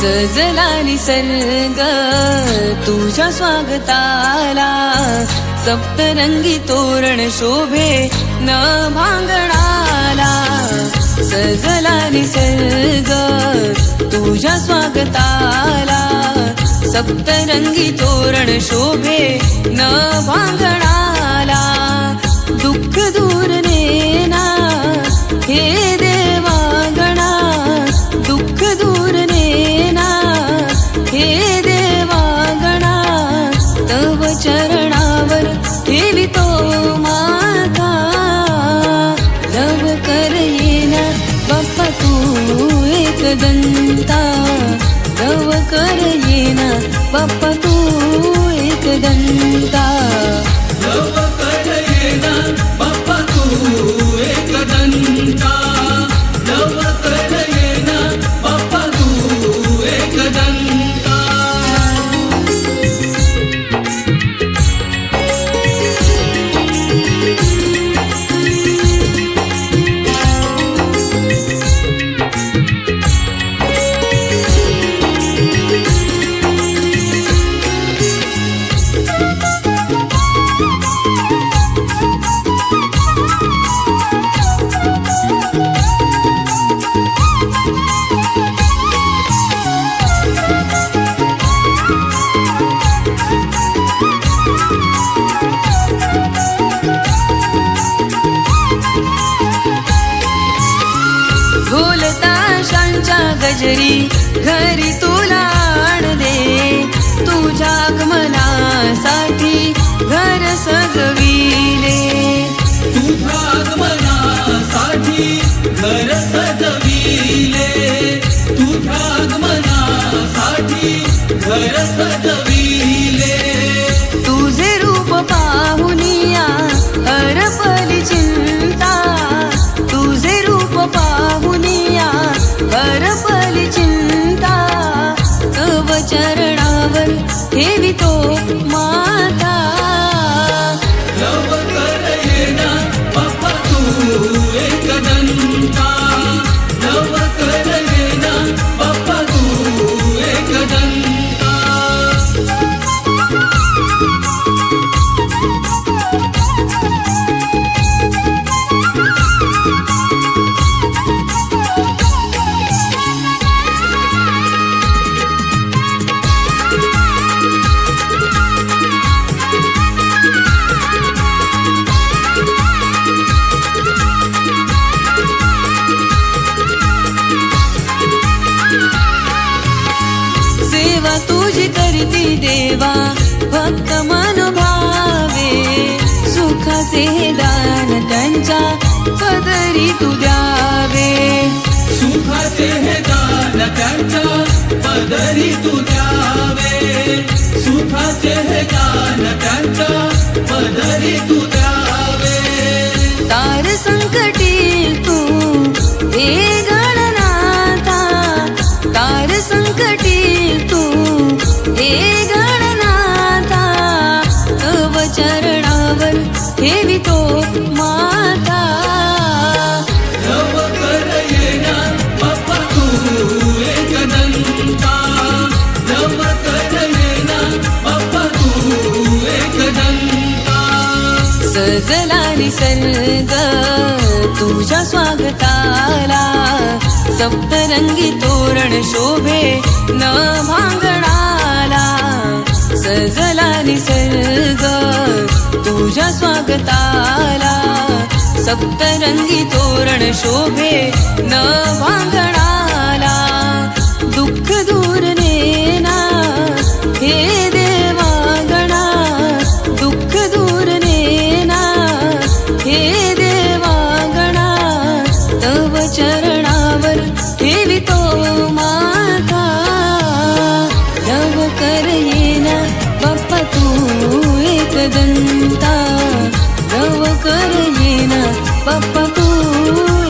सजला निसर्ग तुझ्या स्वागताला सप्तरंगी तोरण शोभे न भांगणाला. सजला निसर्ग तुझ्या स्वागताला सप्तरंगी तोरण शोभे न भांगणाला. तू एक दंता लव कर येना बाप्पा तू एक दंता बाप्पा तू ताशांच्या घरी तुला आणले तुझ्या पदरी तू द्यावे सुखाचे हे दान त्यांच्या पदरी तू द्यावे सुखाचे हे दान त्यांच्या पदरी तू द्यावे तार संकटी तू हे गणनाथा तार संकटी तू हे गणनाथा तव चरणावर ठेवितो माता। सजला निसर्ग तुझ्या स्वागताला सप्तरंगी तोरण शोभे न भांगणाला. सजला निसर्ग तुझ्या स्वागताला सप्तरंगी तोरण शोभे न भांगणाला.